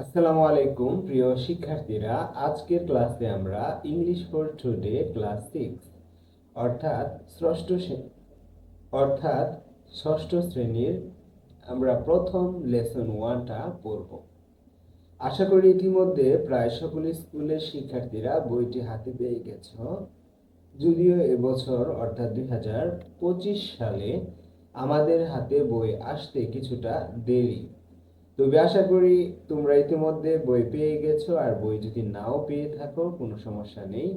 আসসালামু আলাইকুম, প্রিয় শিক্ষার্থীরা। আজকের ক্লাসে আমরা English for today class six অর্থাৎ ষষ্ঠ অর্থাৎ ষষ্ঠ শ্রেণির আমরা প্রথম লেসন ওয়ানটা পড়ব। আশা করি ইতিমধ্যে প্রায় সকল স্কুলের শিক্ষার্থীরা বইটি হাতে পেয়ে গেছ। যদিও এবছর, অর্থাৎ দুই হাজার পঁচিশ সালে, আমাদের হাতে বই আসতে কিছুটা দেরি। তবে আশা করি তোমরা ইতিমধ্যে বই পেয়ে গেছো আর বই যদি নাও পেয়ে থাকো, কোনো সমস্যা নেই।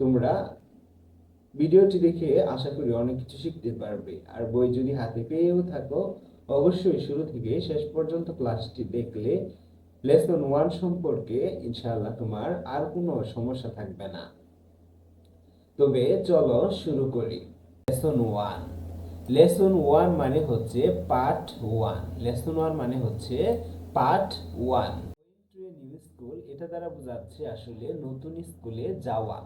তোমরা ভিডিওটি দেখে আশা করি অনেক কিছু শিখতে পারবে। আর বই যদি হাতে পেয়েও থাকো, অবশ্যই শুরু থেকে শেষ পর্যন্ত ক্লাসটি দেখলে লেসন ওয়ান সম্পর্কে ইনশাআল্লাহ তোমার আর কোনো সমস্যা থাকবে না। তবে চলো শুরু করি। Lesson one. লেসন ওয়ান মানে হচ্ছে পার্ট ওয়ান লেসন ওয়ান মানে হচ্ছে পার্ট ওয়ান নিউ স্কুল এটা দ্বারা বোঝাচ্ছে আসলে নতুন স্কুলে যাওয়া।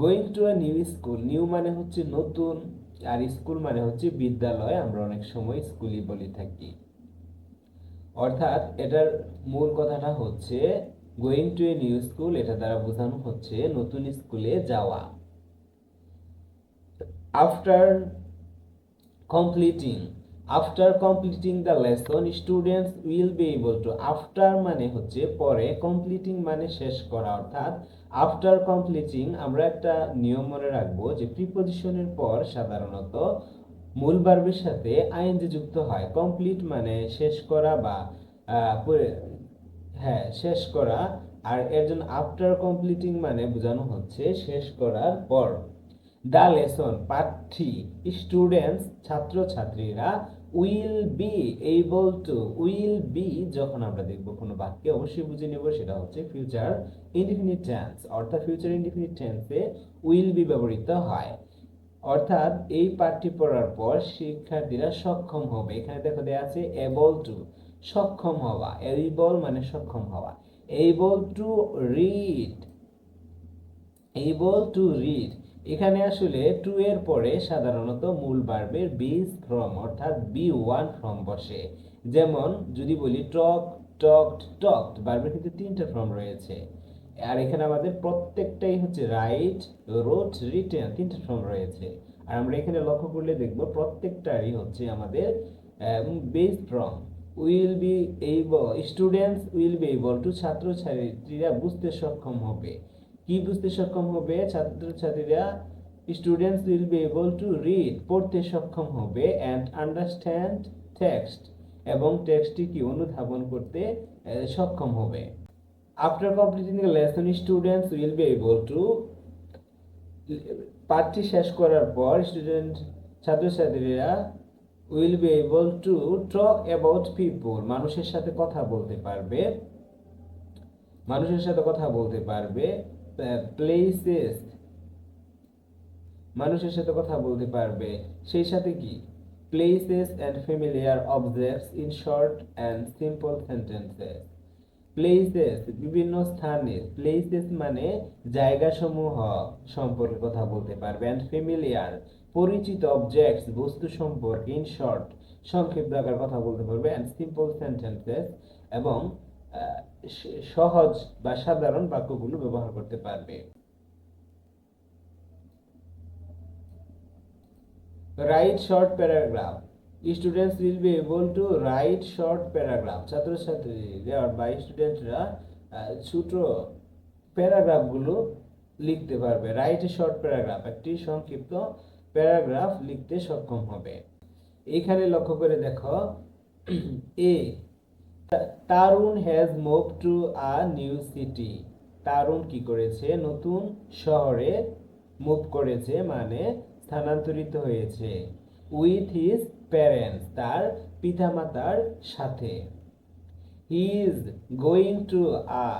Going to a new school new মানে হচ্ছে নতুন, আর স্কুল মানে হচ্ছে বিদ্যালয়, আমরা অনেক সময় স্কুলই বলে থাকি। অর্থাৎ এটার মূল কথাটা হচ্ছে going to a new school এটা দ্বারা বোঝানো হচ্ছে নতুন স্কুলে যাওয়া। After completing. After completing the lesson students will be able to after মানে হচ্ছে পরে কমপ্লিটিং মানে শেষ করা, অর্থাৎ আফটার কমপ্লিটিং আমরা একটা নিয়ম মনে রাখব যে প্রিপজিশনের পর সাধারণত মূল ভার্বের সাথে আইএনজি যুক্ত হয়। কমপ্লিট মানে শেষ করা বা হ্যাঁ শেষ করা। আর এর জন্য আফটার কমপ্লিটিং মানে বোঝানো হচ্ছে শেষ করার পর। দ্য লেসন পাঠটি স্টুডেন্টস ছাত্রছাত্রীরা will be able to will be যখন আমরা দেখব কোনো বাক্যে, অবশ্যই বুঝে নেব সেটা হচ্ছে ফিউচার ইনডিফিনিট টেন্স অর্থাৎ ফিউচার ইনডিফিনিট টেন্সে উইল বি ব্যবহৃত হয়। অর্থাৎ এই পাঠটি পড়ার পর শিক্ষার্থীরা সক্ষম হবে। এখানে দেখো দেয়া আছে এবল টু সক্ষম হওয়া। এবল মানে সক্ষম হওয়া। Able to read able to read এখানে আসলে টু এর পরে সাধারণত মূল বার্বের বিজ ফ্রম অর্থাৎ বি ওয়ান ফ্রম বসে। যেমন যদি বলি টক টকড টকড বার্বের কিন্তু তিনটা ফর্ম রয়েছে। আর এখানে আমাদের প্রত্যেকটাই হচ্ছে রাইট রোট রিটেন তিনটা ফর্ম রয়েছে। আর আমরা এখানে লক্ষ্য করলে দেখব প্রত্যেকটাই হচ্ছে আমাদের base form will be able students will be able to ছাত্রছাত্রীরা বুঝতে সক্ষম হবে। কি বুঝতে সক্ষম হবে ছাত্রছাত্রীরা students will be able to read পড়তে সক্ষম হবে অ্যান্ড আন্ডারস্ট্যান্ড টেক্সট এবং টেক্সটটি কি অনুধাবন করতে সক্ষম হবে। After completing the lesson students will be able to পাঠটি শেষ করার পর স্টুডেন্ট ছাত্রছাত্রীরা will be able to talk about people মানুষের সাথে কথা বলতে পারবে, মানুষের সাথে কথা বলতে পারবে প্লেসেস মানুষের সাথে কথা বলতে পারবে। সেই সাথে কি? Places and familiar objects in short and simple sentences places বিভিন্ন স্থানে। প্লেসেস মানে জায়গাসমূহ সম্পর্কে কথা বলতে পারবে। অ্যান্ড ফ্যামিলিয়ার পরিচিত অবজেক্টস বস্তু সম্পর্কে ইন শর্ট সংক্ষিপ্ত আকার কথা বলতে পারবে। অ্যান্ড সিম্পল সেন্টেন্সেস এবং সহজ বা সাধারণ বাক্যগুলো ব্যবহার করতে পারবে। Write short paragraph students will be able to write short paragraph ছাত্রছাত্রীরা বা স্টুডেন্টরা ছোট প্যারাগ্রাফগুলো লিখতে পারবে। রাইট শর্ট প্যারাগ্রাফ একটি সংক্ষিপ্ত প্যারাগ্রাফ লিখতে সক্ষম হবে। এখানে লক্ষ্য করে দেখো a Tarun has move to a new city Tarun কি করেছে? নতুন শহরে মুভ করেছে মানে স্থানান্তরিত হয়েছে উইথ হিজ প্যারেন্টস তার পিতামাতার সাথে। He is going to a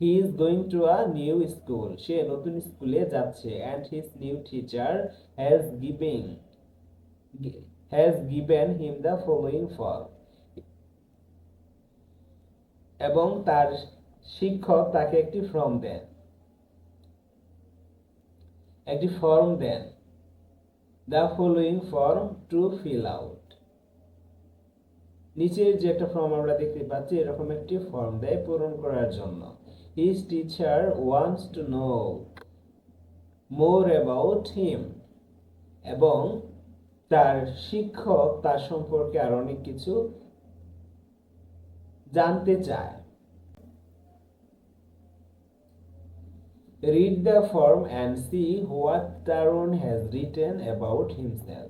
he is going to a new school সে নতুন স্কুলে যাচ্ছে and his new teacher has giving has given him the following form. এবং তার শিক্ষক তাকে একটি ফর্ম দেন। একটি form then. The following form to fill out নিচের যে একটা ফর্ম আমরা দেখতে পাচ্ছি, এরকম একটি ফর্ম দেয় পূরণ করার জন্য। His teacher wants to know more about him এবং তার শিক্ষক তার সম্পর্কে আর অনেক কিছু জানতে চায়। Read the form and see what Tarun has written about himself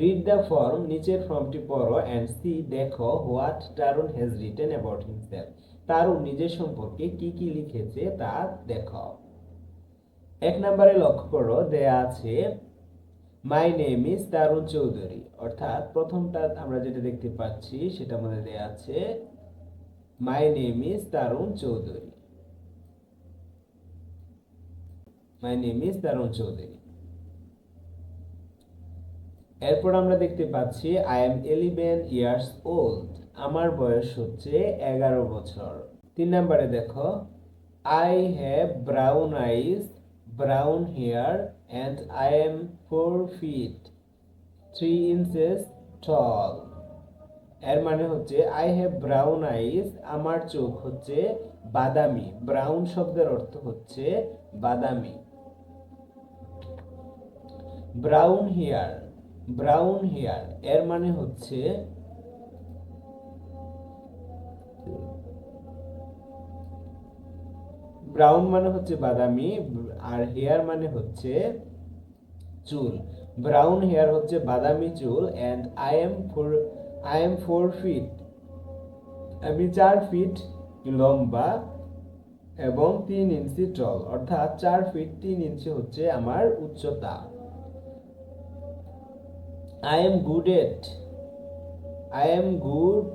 read the form নিচের ফর্মটি পড়ো অ্যান্ড সি দেখো what Tarun has written about himself Tarun নিজের সম্পর্কে কি কি লিখেছে তা দেখো। এক নম্বরে লক্ষ্য করো, দেয়া আছে my name is Tarun Chowdhury অর্থাৎ প্রথমটা আমরা যেটা দেখতে পাচ্ছি, সেটা মধ্যে দেয়া আছে my name is Tarun Chowdhury my name is Tarun Chowdhury এরপর আমরা দেখতে পাচ্ছি I am eleven years old আমার বয়স হচ্ছে এগারো বছর। তিন নম্বরে দেখো I have brown eyes brown hair and I am four feet three inches tall এর মানে হচ্ছে আই হ্যাভ ব্রাউন আইস আমার চোখ হচ্ছে বাদামি। ব্রাউন শব্দের অর্থ হচ্ছে বাদামি। ব্রাউন হেয়ার ব্রাউন হেয়ার এর মানে হচ্ছে ব্রাউন মানে হচ্ছে বাদামি আর হেয়ার মানে হচ্ছে চুল। ব্রাউন হেয়ার হচ্ছে বাদামি চুল and I am four I am four feet আমি চার ফিট লম্বা এবং তিন ইঞ্চি টল অর্থাৎ চার ফিট তিন ইঞ্চি হচ্ছে আমার উচ্চতা। I am good at I am good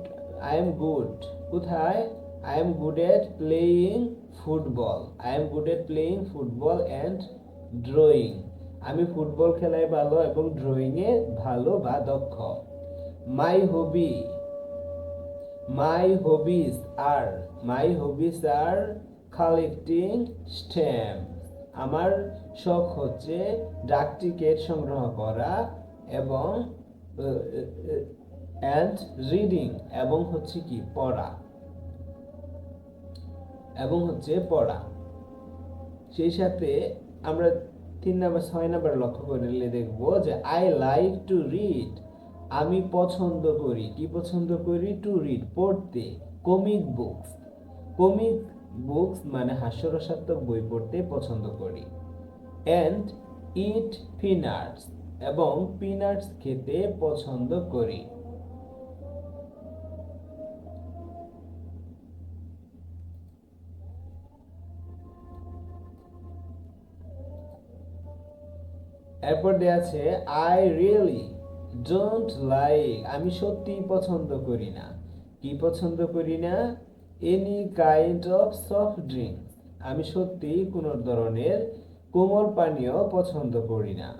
I am good কোথায়? I am good at playing football. I am good at playing football and drawing আমি ফুটবল খেলায় ভালো এবং ড্রয়িংয়ে ভালো বা দক্ষ। My hobby my hobbies are my hobbies are collecting stamp আমার শখ হচ্ছে ডাক টিকিট সংগ্রহ করা এবং অ্যান্ড রিডিং এবং হচ্ছে কি, পড়া। এবং হচ্ছে পড়া। সেই সাথে আমরা তিন নাম্বার, ছয় নাম্বার লক্ষ্য করলে দেখব যে আই লাইক টু রিড আমি পছন্দ করি। কি পছন্দ করি? টু রিড পড়তে। কমিক বুকস কমিক বুকস মানে হাস্যরসাত্মক বই পড়তে পছন্দ করি। অ্যান্ড ইট পিনাটস এবং পিনাটস খেতে পছন্দ করি। এরপর দেয়া আছে আই রিয়েলি ডোন্ট লাইক আমি সত্যি পছন্দ করি না। কি পছন্দ করি না? Any kind of soft drinks আমি সত্যি কোনো ধরনের কোমল পানীয় পছন্দ করি না।